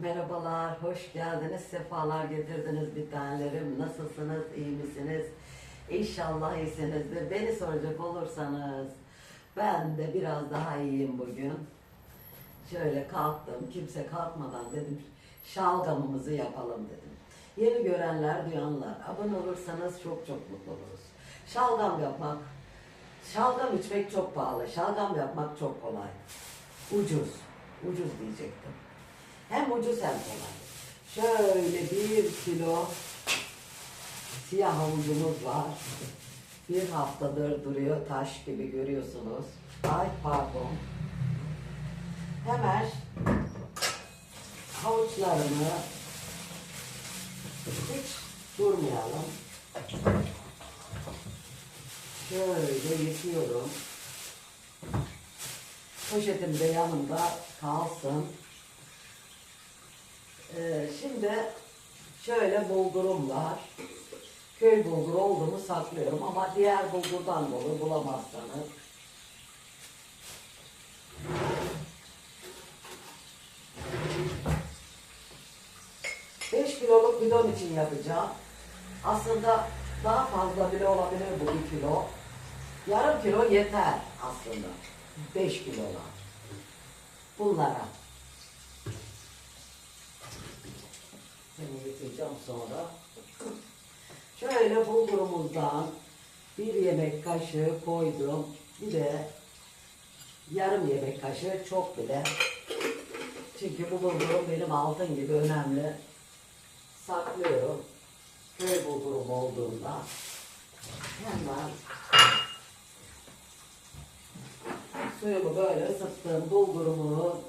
Merhabalar, hoş geldiniz, sefalar getirdiniz bir tanelerim. Nasılsınız, iyi misiniz? İnşallah iyisinizdir. Beni soracak olursanız ben de biraz daha iyiyim bugün. Şöyle kalktım, kimse kalkmadan dedim şalgamımızı yapalım dedim. Yeni görenler, duyanlar, abone olursanız çok çok mutlu oluruz. Şalgam yapmak, şalgam içmek çok pahalı, şalgam yapmak çok kolay. Ucuz, ucuz diyecektim. Hem ucuz hem kolay. Şöyle bir kilo siyah havucumuz var. Bir haftadır duruyor taş gibi görüyorsunuz. Ay pardon. Hemen havuçlarını hiç durmayalım. Şöyle yıkıyorum. Poşetim de yanımda kalsın. Ee, şimdi şöyle bulgurum var. Köy bulguru olduğunu saklıyorum ama diğer bulgurdan da olur bulamazsanız. Kiloluk bidon için yapacağım. Aslında daha fazla bile olabilir bu bir kilo. Yarım kilo yeter aslında. Beş kilolar. Bunlara. Yıkayacağım sonra. Şöyle bulgurumuzdan bir yemek kaşığı koydum. Bir de yarım yemek kaşığı çok bile. Çünkü bu bulgurum benim altın gibi önemli. Saklıyorum. Köy bulgurum olduğunda. Hemen suyumu böyle ısıttım. Bulgurumu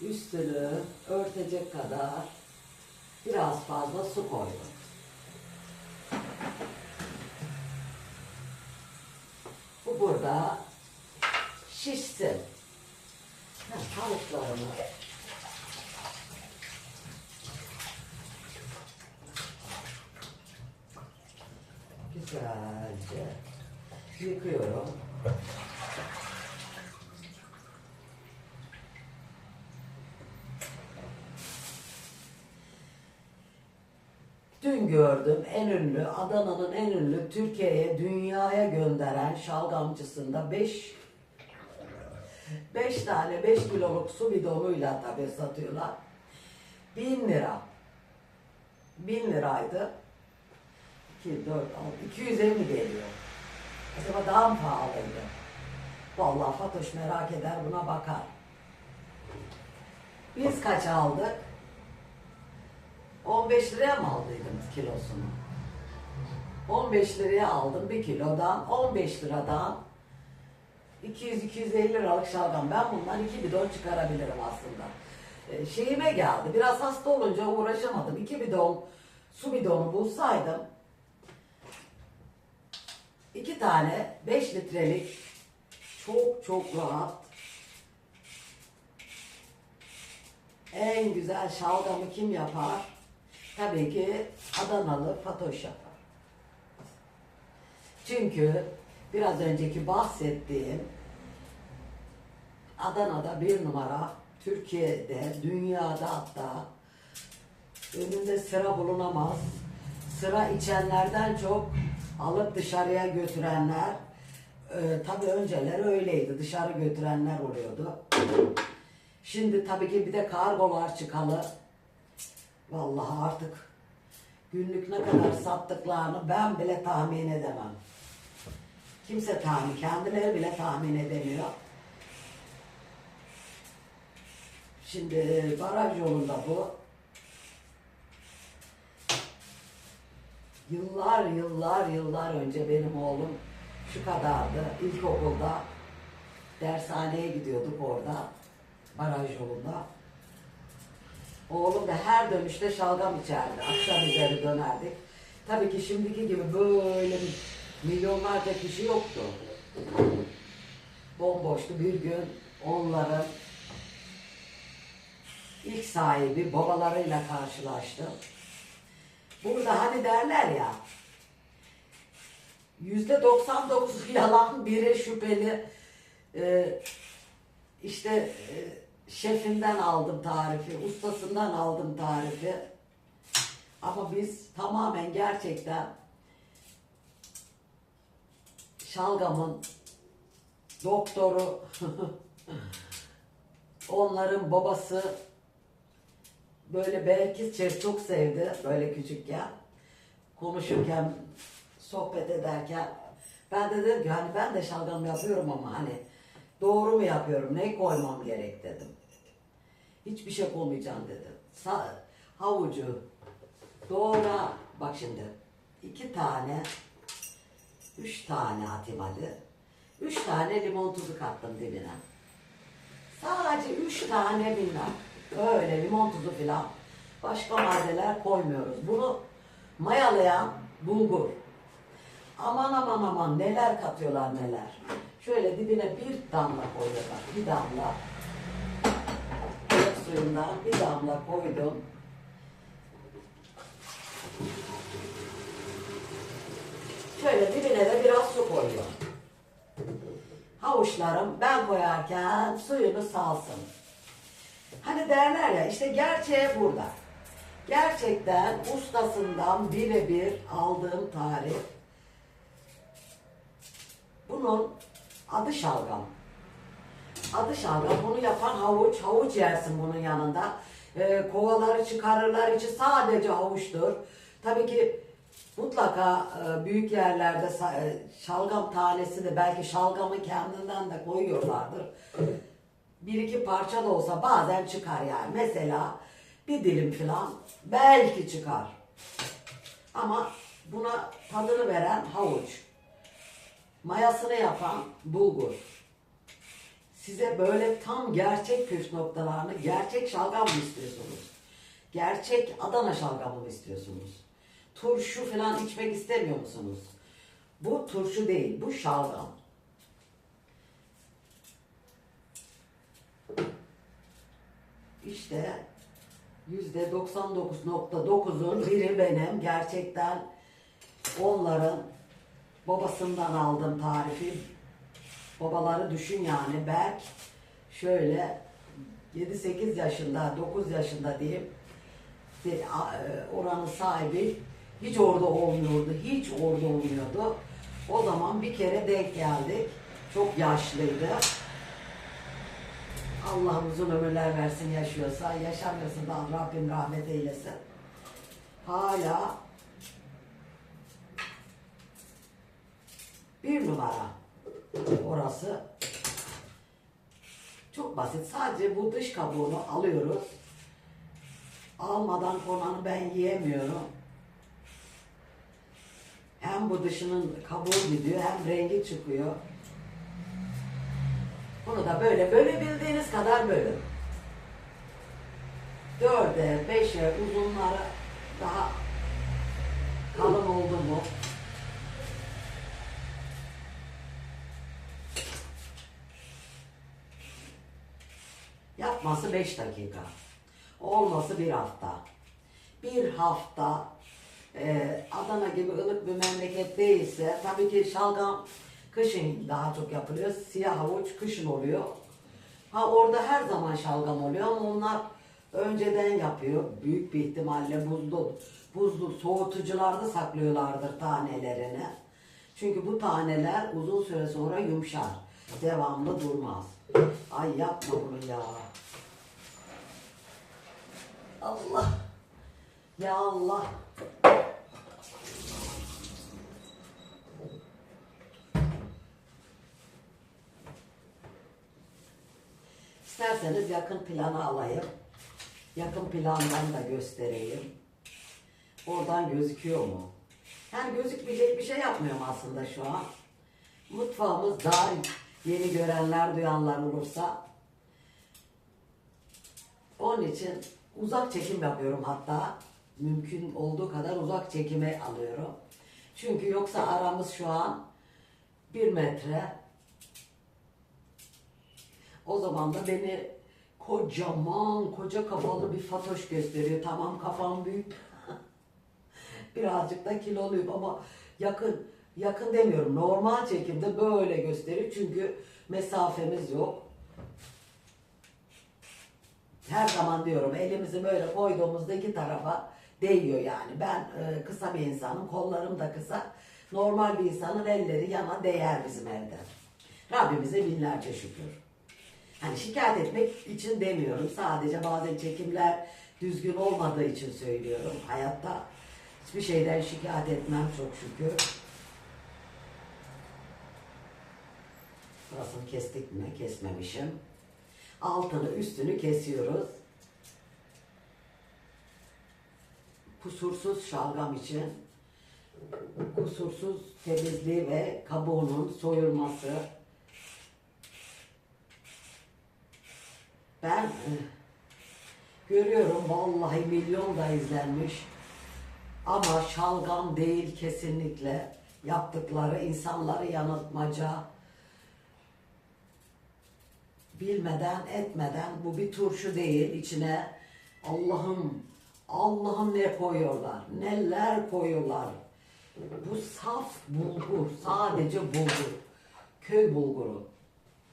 üstünü örtecek kadar biraz fazla su koydum. Bu burada şişsin. Tavuklarımı güzelce yıkıyorum. Gördüm en ünlü, Adana'nın en ünlü, Türkiye'ye, dünyaya gönderen şalgamcısında 5 5 tane 5 kiloluk su bidonuyla tabii satıyorlar. 1000 lira. 1000 liraydı. 2, 4, 6, 250 geliyor. Acaba daha mı pahalıydı? Vallahi Fatoş merak eder buna bakar. Biz kaç aldık? 15 liraya mı aldıydım kilosunu? 15 liraya aldım bir kilodan 15 liradan 200-250 liralık şalgam. Ben bundan iki bidon çıkarabilirim aslında. Ee, şeyime geldi. Biraz hasta olunca uğraşamadım. İki bidon su bidonu bulsaydım iki tane 5 litrelik çok çok rahat en güzel şalgamı kim yapar? Tabii ki Adanalı Fatoş yapar. Çünkü biraz önceki bahsettiğim Adana'da bir numara, Türkiye'de, dünyada hatta önünde sıra bulunamaz. Sıra içenlerden çok alıp dışarıya götürenler, e, tabii önceler öyleydi, dışarı götürenler oluyordu. Şimdi tabii ki bir de kargolar çıkalı. Vallahi artık günlük ne kadar sattıklarını ben bile tahmin edemem. Kimse tahmin, kendileri bile tahmin edemiyor. Şimdi baraj yolunda bu. Yıllar yıllar yıllar önce benim oğlum şu kadardı. İlkokulda dershaneye gidiyorduk orada. Baraj yolunda. Oğlum da her dönüşte şalgam içerdi. Akşam üzeri dönerdik. Tabii ki şimdiki gibi böyle milyonlarca kişi yoktu. Bomboştu. Bir gün onların ilk sahibi babalarıyla karşılaştım. Burada hani derler ya yüzde 99 yalan biri şüpheli e, işte e, şefinden aldım tarifi, ustasından aldım tarifi. Ama biz tamamen gerçekten şalgamın doktoru, onların babası böyle Belkisçe çok sevdi böyle küçükken. Konuşurken, sohbet ederken ben de dedim ki hani ben de şalgam yapıyorum ama hani doğru mu yapıyorum, ne koymam gerek dedim. Hiçbir şey koymayacağım dedim. Sa havucu doğra, bak şimdi iki tane, üç tane atayım hadi. Üç tane limon tuzu kattım dibine. Sadece üç tane bilmem. Öyle limon tuzu filan. Başka maddeler koymuyoruz. Bunu mayalayan bulgur. Aman aman aman neler katıyorlar neler. Şöyle dibine bir damla koyuyorlar. Bir damla. Ilık suyundan bir damla koydum. Şöyle dibine de biraz su koyuyorum. Havuçlarım ben koyarken suyunu salsın. Hani derler ya işte gerçeği burada. Gerçekten ustasından birebir aldığım tarif. Bunun adı şalgam. Adı şalgam. Bunu yapan havuç. Havuç yersin bunun yanında. Ee, kovaları çıkarırlar. içi sadece havuçtur. Tabii ki mutlaka e, büyük yerlerde e, şalgam tanesi de belki şalgamı kendinden de koyuyorlardır. Bir iki parça da olsa bazen çıkar yani. Mesela bir dilim falan belki çıkar. Ama buna tadını veren havuç. Mayasını yapan bulgur. Size böyle tam gerçek püf noktalarını, gerçek şalgam mı istiyorsunuz? Gerçek Adana şalgamı mı istiyorsunuz? Turşu falan içmek istemiyor musunuz? Bu turşu değil, bu şalgam. İşte yüzde 99.9'un biri benim. Gerçekten onların babasından aldım tarifi. Babaları düşün yani Berk şöyle 7-8 yaşında, 9 yaşında diyeyim e, oranın sahibi hiç orada olmuyordu, hiç orada olmuyordu. O zaman bir kere denk geldik. Çok yaşlıydı. Allah uzun ömürler versin yaşıyorsa, yaşamıyorsa da Rabbim rahmet eylesin. Hala bir numara orası. Çok basit. Sadece bu dış kabuğunu alıyoruz. Almadan konanı ben yiyemiyorum. Hem bu dışının kabuğu gidiyor hem rengi çıkıyor. Bunu da böyle bölebildiğiniz kadar bölün. Dörde, beşe, uzunları daha kalın oldu mu? Yapması beş dakika. Olması bir hafta. Bir hafta e, Adana gibi ılık bir memleket değilse tabii ki şalgam kışın daha çok yapılıyor. Siyah havuç kışın oluyor. Ha orada her zaman şalgam oluyor ama onlar önceden yapıyor. Büyük bir ihtimalle buzlu, buzlu soğutucularda saklıyorlardır tanelerini. Çünkü bu taneler uzun süre sonra yumuşar. Devamlı durmaz. Ay yapma bunu ya. Allah. Ya Allah. İsterseniz yakın planı alayım. Yakın plandan da göstereyim. Oradan gözüküyor mu? Yani gözükmeyecek bir şey yapmıyorum aslında şu an. Mutfağımız dar. Yeni görenler, duyanlar olursa. Onun için uzak çekim yapıyorum hatta. Mümkün olduğu kadar uzak çekime alıyorum. Çünkü yoksa aramız şu an bir metre. O zaman da beni kocaman, koca kafalı bir fatoş gösteriyor. Tamam kafam büyük. Birazcık da kiloluyum ama yakın, yakın demiyorum. Normal çekimde böyle gösteriyor. Çünkü mesafemiz yok. Her zaman diyorum elimizi böyle koyduğumuzda iki tarafa değiyor yani. Ben e, kısa bir insanım, kollarım da kısa. Normal bir insanın elleri yana değer bizim evde. Rabbimize binlerce şükür. Hani şikayet etmek için demiyorum. Sadece bazen çekimler düzgün olmadığı için söylüyorum. Hayatta hiçbir şeyden şikayet etmem çok şükür. Burasını kestik mi? Kesmemişim. Altını üstünü kesiyoruz. Kusursuz şalgam için kusursuz temizliği ve kabuğunun soyulması. Ben e, görüyorum vallahi milyon da izlenmiş. Ama şalgam değil kesinlikle yaptıkları insanları yanıltmaca, bilmeden etmeden bu bir turşu değil içine Allah'ım Allah'ım ne koyuyorlar neler koyuyorlar. Bu saf bulgur sadece bulgur köy bulguru.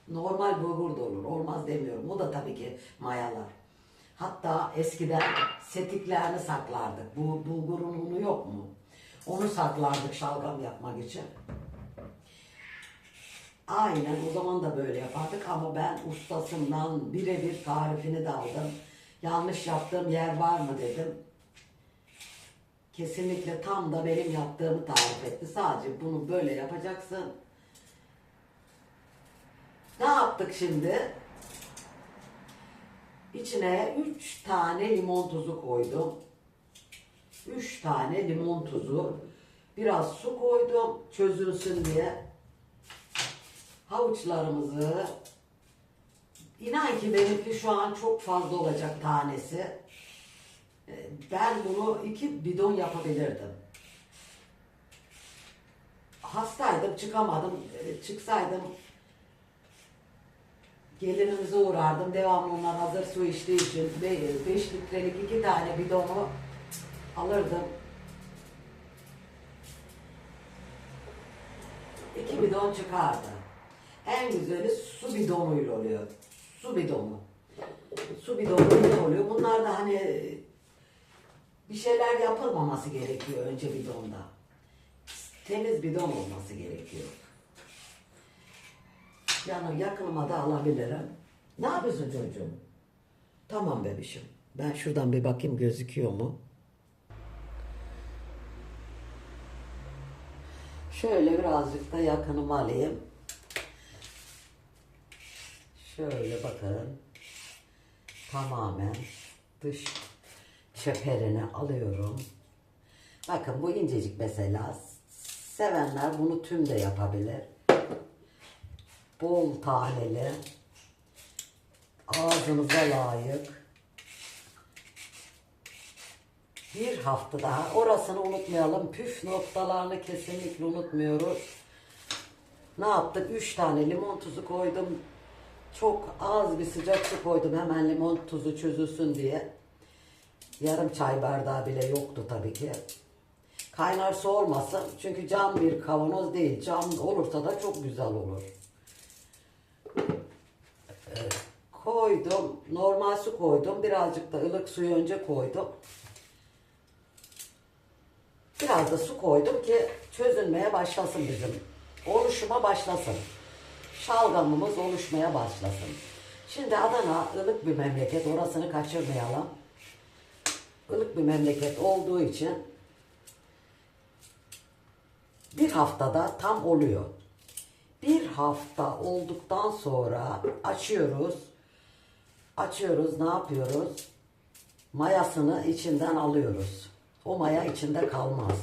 Normal bulgur da olur olmaz demiyorum. O da tabii ki mayalar. Hatta eskiden setiklerini saklardık. Bu bulgurun unu yok mu? Onu saklardık şalgam yapmak için Aynen o zaman da böyle yapardık ama ben ustasından birebir tarifini de aldım. Yanlış yaptığım yer var mı dedim. Kesinlikle tam da benim yaptığımı tarif etti. Sadece bunu böyle yapacaksın. Ne yaptık şimdi? İçine 3 tane limon tuzu koydum. 3 tane limon tuzu. Biraz su koydum çözülsün diye havuçlarımızı inan ki benimki şu an çok fazla olacak tanesi. Ee, Ben bunu iki bidon yapabilirdim. Hastaydım, çıkamadım. Ee, Çıksaydım gelinimize uğrardım. Devamlı onlar hazır su içtiği için 5 litrelik iki tane bidonu alırdım. İki bidon çıkardı. En güzeli su bidonuyla oluyor. Su bidonu. Su bidonuyla oluyor. Bunlar da hani bir şeyler yapılmaması gerekiyor önce bidonda. Temiz bidon olması gerekiyor. Yani yakınıma da alabilirim. Ne yapıyorsun çocuğum? Tamam bebişim. Ben şuradan bir bakayım gözüküyor mu? Şöyle birazcık da yakınıma alayım. Şöyle bakın. Tamamen dış çeperini alıyorum. Bakın bu incecik mesela. Sevenler bunu tüm de yapabilir. Bol taneli. Ağzınıza layık. Bir hafta daha. Orasını unutmayalım. Püf noktalarını kesinlikle unutmuyoruz. Ne yaptık? Üç tane limon tuzu koydum. Çok az bir sıcak su koydum hemen limon tuzu çözülsün diye. Yarım çay bardağı bile yoktu tabii ki. Kaynar su olmasın. Çünkü cam bir kavanoz değil. Cam olursa da çok güzel olur. Koydum. Normal su koydum. Birazcık da ılık suyu önce koydum. Biraz da su koydum ki çözülmeye başlasın bizim. Oluşuma başlasın. Şalgamımız oluşmaya başlasın. Şimdi Adana ılık bir memleket. Orasını kaçırmayalım. Ilık bir memleket olduğu için bir haftada tam oluyor. Bir hafta olduktan sonra açıyoruz. Açıyoruz ne yapıyoruz? Mayasını içinden alıyoruz. O maya içinde kalmaz.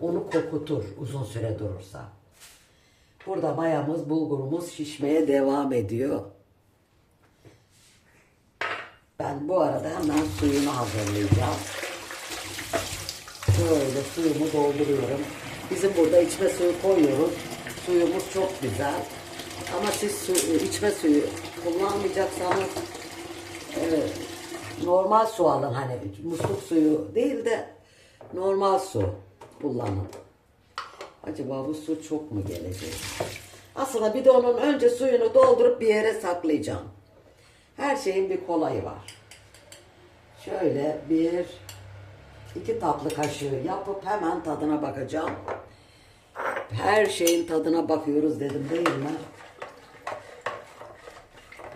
Onu kokutur uzun süre durursa. Burada mayamız, bulgurumuz şişmeye devam ediyor. Ben bu arada hemen suyunu hazırlayacağım. Şöyle suyumu dolduruyorum. Bizim burada içme suyu koyuyoruz. Suyumuz çok güzel. Ama siz su, içme suyu kullanmayacaksanız e, normal su alın. Hani musluk suyu değil de normal su kullanın. Acaba bu su çok mu gelecek? Aslında bidonun önce suyunu doldurup bir yere saklayacağım. Her şeyin bir kolayı var. Şöyle bir iki tatlı kaşığı yapıp hemen tadına bakacağım. Her şeyin tadına bakıyoruz dedim değil mi?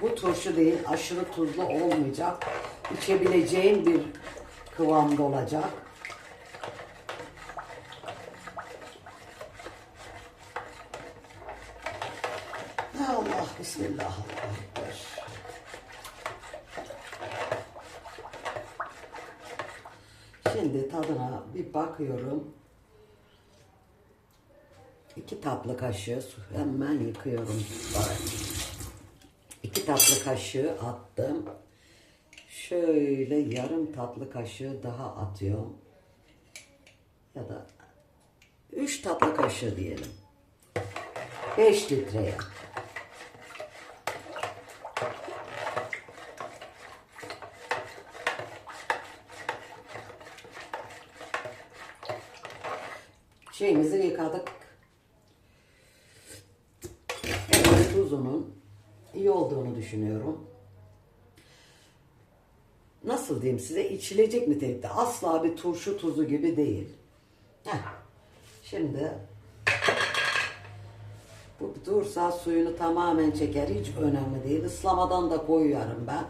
Bu turşu değil, aşırı tuzlu olmayacak. İçebileceğin bir kıvamda olacak. Ya Allah, Bismillah, Allahu Ekber. Şimdi tadına bir bakıyorum. İki tatlı kaşığı su hemen yıkıyorum. İki tatlı kaşığı attım. Şöyle yarım tatlı kaşığı daha atıyorum. Ya da üç tatlı kaşığı diyelim. Beş litreye. Şeyimizi yıkadık. Evet, tuzunun iyi olduğunu düşünüyorum. Nasıl diyeyim size içilecek nitelikte. Asla bir turşu tuzu gibi değil. Heh. Şimdi bu dursa suyunu tamamen çeker. Hiç önemli değil. Islamadan da koyuyorum ben.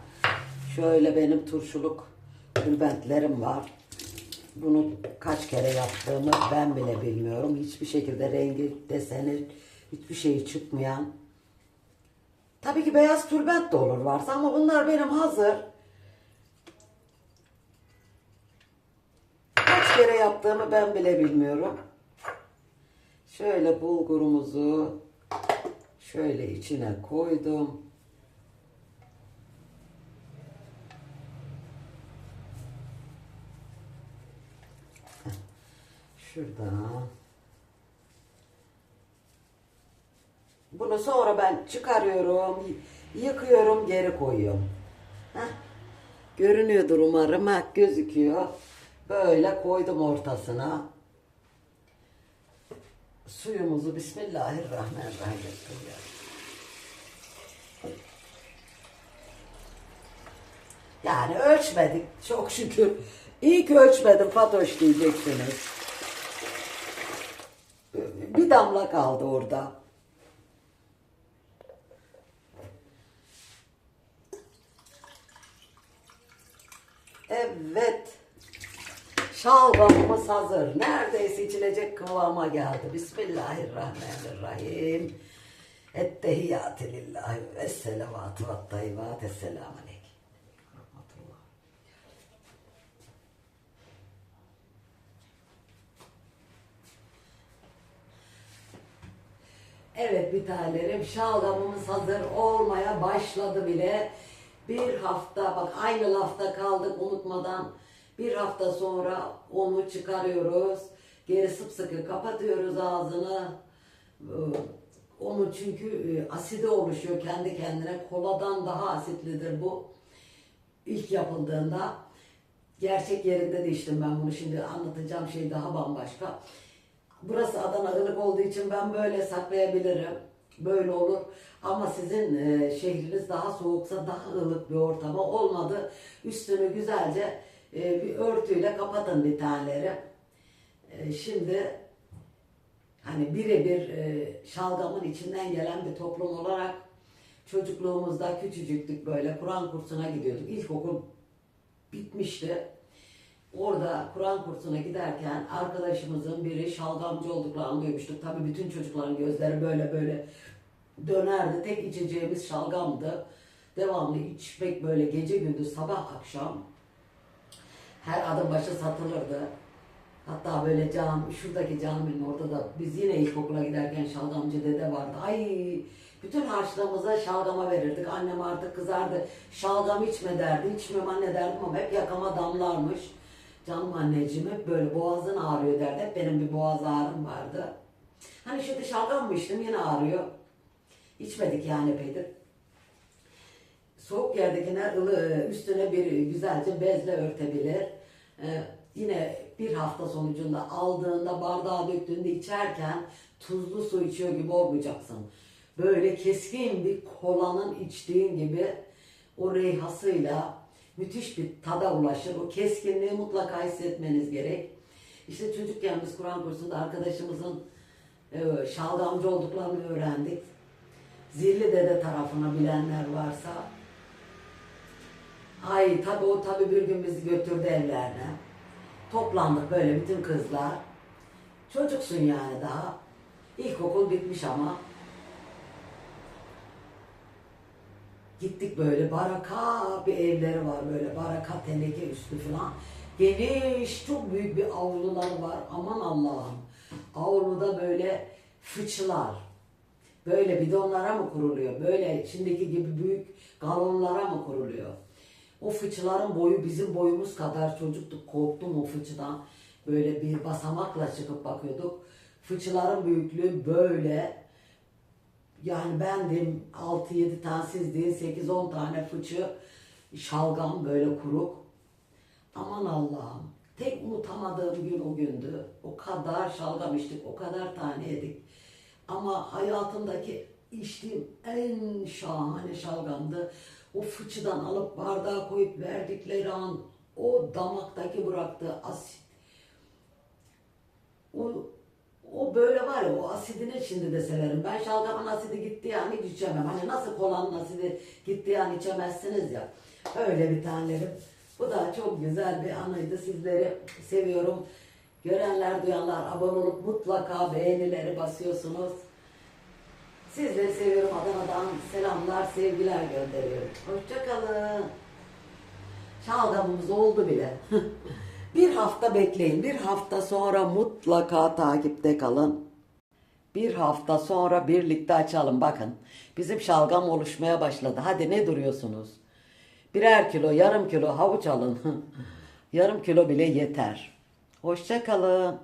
Şöyle benim turşuluk tülbentlerim var. Bunu kaç kere yaptığımı ben bile bilmiyorum. Hiçbir şekilde rengi, deseni, hiçbir şeyi çıkmayan. Tabii ki beyaz tülbent de olur varsa ama bunlar benim hazır. Kaç kere yaptığımı ben bile bilmiyorum. Şöyle bulgurumuzu şöyle içine koydum. Şuradan. Bunu sonra ben çıkarıyorum, yıkıyorum, geri koyuyorum. Heh. Görünüyordur umarım. Ha, gözüküyor. Böyle koydum ortasına. Suyumuzu Bismillahirrahmanirrahim. Yani ölçmedik çok şükür. İyi ki ölçmedim Fatoş diyeceksiniz. Bir damla kaldı orada. Evet. Şalgamımız hazır. Neredeyse içilecek kıvama geldi. Bismillahirrahmanirrahim. Ettehiyyatü lillahi ve selavatü ve tayyibat. Esselamu aleyküm. Evet bir tanelerim şalgamımız hazır olmaya başladı bile. Bir hafta bak aynı lafta kaldık unutmadan. Bir hafta sonra onu çıkarıyoruz. Geri sıpsıkı kapatıyoruz ağzını. Ee, Onu çünkü e, asidi oluşuyor kendi kendine. Koladan daha asitlidir bu. İlk yapıldığında. Gerçek yerinde de ben bunu. Şimdi anlatacağım şey daha bambaşka. Burası Adana ılık olduğu için ben böyle saklayabilirim. Böyle olur. Ama sizin e, şehriniz daha soğuksa daha ılık bir ortama olmadı. Üstünü güzelce e, bir örtüyle kapatın bir taneleri. E, şimdi hani birebir e, şalgamın içinden gelen bir toplum olarak çocukluğumuzda küçücüktük böyle Kur'an kursuna gidiyorduk. İlkokul bitmişti. Orada Kur'an kursuna giderken arkadaşımızın biri şalgamcı olduklarını duymuştuk. Tabii bütün çocukların gözleri böyle böyle dönerdi. Tek içeceğimiz şalgamdı. Devamlı içmek böyle gece gündüz sabah akşam her adım başı satılırdı. Hatta böyle cami, şuradaki caminin orada da biz yine ilkokula giderken şalgamcı dede vardı. Ay bütün harçlığımıza şalgama verirdik. Annem artık kızardı. Şalgam içme derdi. İçmiyorum anne derdim ama hep yakama damlarmış. Canım anneciğim hep böyle boğazın ağrıyor derdi. Hep benim bir boğaz ağrım vardı. Hani şimdi şalgam mı içtim yine ağrıyor. İçmedik yani pedir. Soğuk yerdekiler ılı, üstüne bir güzelce bezle örtebilir. Ee, yine bir hafta sonucunda aldığında bardağa döktüğünde içerken tuzlu su içiyor gibi olmayacaksın. Böyle keskin bir kolanın içtiğin gibi o reyhasıyla müthiş bir tada ulaşır. O keskinliği mutlaka hissetmeniz gerek. İşte çocukken biz Kur'an kursunda arkadaşımızın e, şalgamcı olduklarını öğrendik. Zilli Dede tarafını bilenler varsa Ay tabi o tabi bir gün bizi götürdü evlerine. Toplandık böyle bütün kızlar. Çocuksun yani daha. İlkokul bitmiş ama. Gittik böyle baraka bir evleri var böyle baraka teneke üstü falan. Geniş çok büyük bir avlular var aman Allah'ım. Avluda böyle fıçılar. Böyle bidonlara mı kuruluyor? Böyle şimdiki gibi büyük galonlara mı kuruluyor? O fıçıların boyu bizim boyumuz kadar çocuktuk. Korktum o fıçıdan. Böyle bir basamakla çıkıp bakıyorduk. Fıçıların büyüklüğü böyle. Yani bendim 6-7 tane siz değil 8-10 tane fıçı şalgam böyle kuruk. Aman Allah'ım. Tek unutamadığım gün o gündü. O kadar şalgam içtik, o kadar tane yedik. Ama hayatımdaki içtiğim en şahane şalgamdı. O fıçıdan alıp bardağa koyup verdikleri an o damaktaki bıraktığı asit. O, o böyle var ya o asidini şimdi de severim. Ben şalgamın asidi gittiği an hiç içemem. Hani nasıl kolanın asidi gittiği an içemezsiniz ya. Öyle bir tanelerim. Bu da çok güzel bir anıydı. Sizleri seviyorum. Görenler, duyanlar abone olup mutlaka beğenileri basıyorsunuz. Sizleri seviyorum. Adana'dan selamlar, sevgiler gönderiyorum. Hoşçakalın. Şalgamımız oldu bile. bir hafta bekleyin. Bir hafta sonra mutlaka takipte kalın. Bir hafta sonra birlikte açalım. Bakın bizim şalgam oluşmaya başladı. Hadi ne duruyorsunuz? Birer kilo, yarım kilo havuç alın. yarım kilo bile yeter. Hoşçakalın.